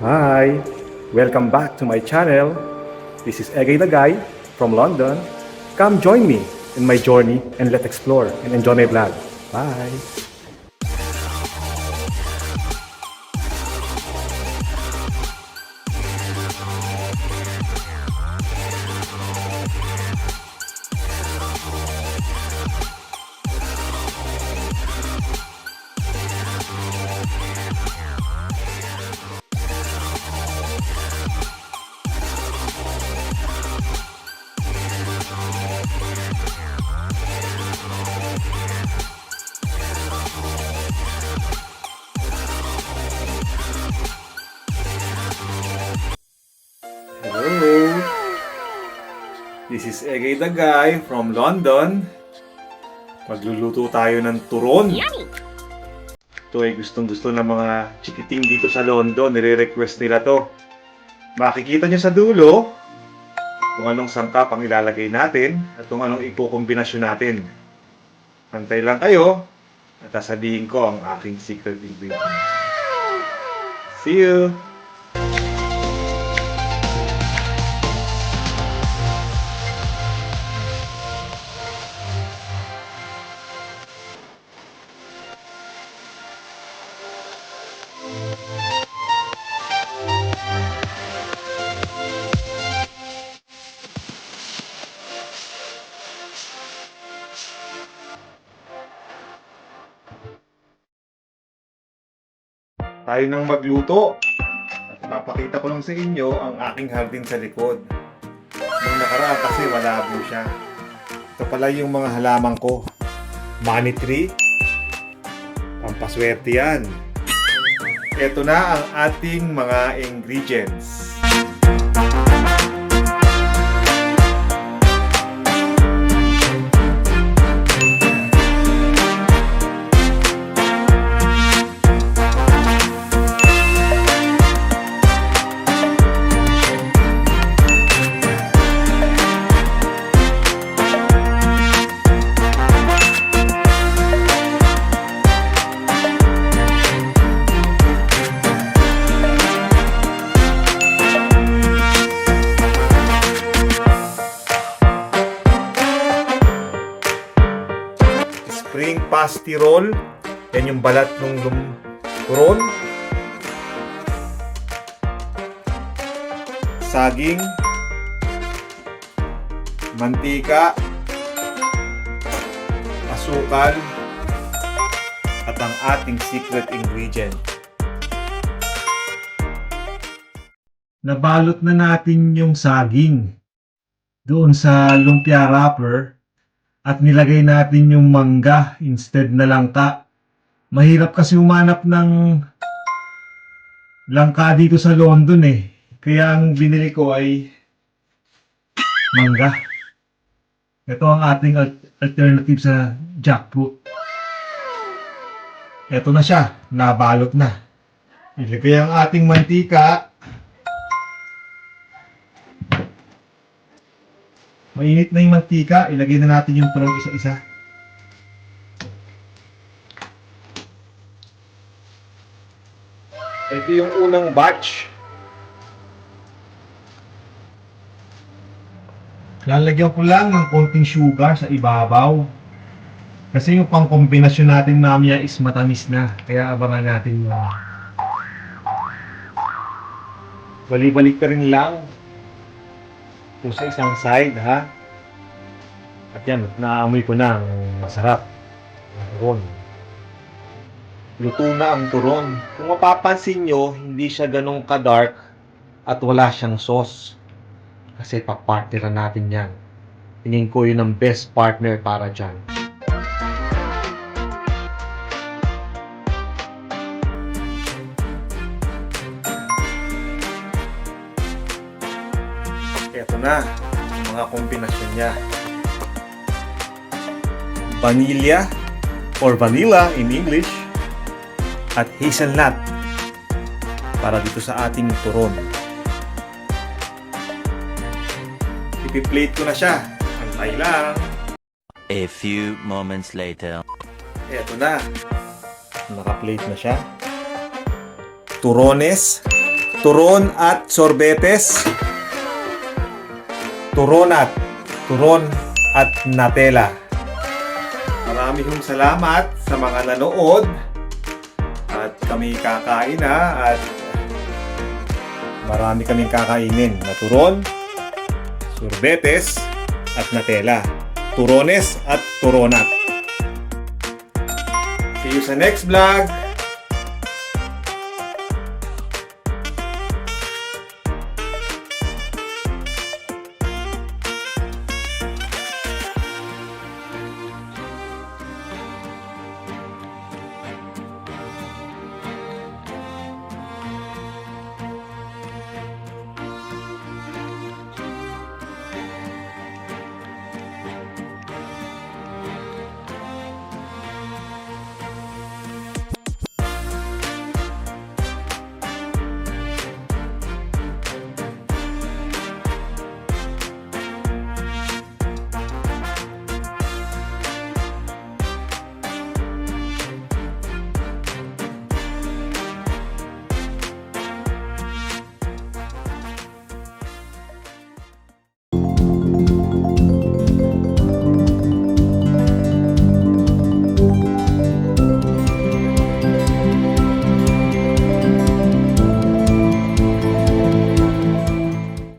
Hi! Welcome back to my channel. This is Egay the Guy from London. Come join me in my journey and let's explore and enjoy my vlog. Bye! Hello! This is Egay the Guy from London. Magluluto tayo ng turon. Ito ay gustong gusto ng mga chikiting dito sa London. Nire-request nila to. Makikita nyo sa dulo kung anong sangkap ang ilalagay natin at kung anong ikukombinasyon natin. Pantay lang kayo at sasabihin ko ang aking secret ingredient. See you! Tayo nang magluto. At papakita ko lang sa inyo ang aking hardin sa likod. Nung nakaraan kasi malabo siya. Ito pala yung mga halaman ko. Money tree. Pampaswerte yan. Ito na ang ating mga ingredients. Spring pasty roll. Yan yung balat ng turon. Saging. Mantika. Asukal. At ang ating secret ingredient. Nabalot na natin yung saging doon sa lumpia wrapper at nilagay natin yung mangga instead na langka. Mahirap kasi umanap ng langka dito sa London eh. Kaya ang binili ko ay mangga. Ito ang ating al- alternative sa jackfruit. Ito na siya, nabalot na. Ilagay ang ating mantika. Mainit na yung mantika, ilagay na natin yung tulong isa-isa. Ito yung unang batch. Lalagyan ko lang ng konting sugar sa ibabaw. Kasi yung pangkombinasyon natin mamaya is matamis na. Kaya abangan natin yun. Balik-balik ka rin lang. Kung sa isang side, ha? At yan, naamoy ko na masarap. Ang turon. Luto na ang turon. Kung mapapansin nyo, hindi siya ganong ka-dark at wala siyang sauce. Kasi papartneran natin yan. Tingin ko yun ang best partner para dyan. Ito na, mga kombinasyon niya. Vanilla or vanilla in English at hazelnut para dito sa ating turon. Ipi-plate ko na siya. Antay lang. A few moments later. Eto na. Naka-plate na siya. Turones. turon at sorbetes. Turonat, turon at natela. Marami hong salamat sa mga nanood. At kami kakain na at marami kaming kakainin na turon, sorbetes at natela. Turones at turonat. See you sa next vlog!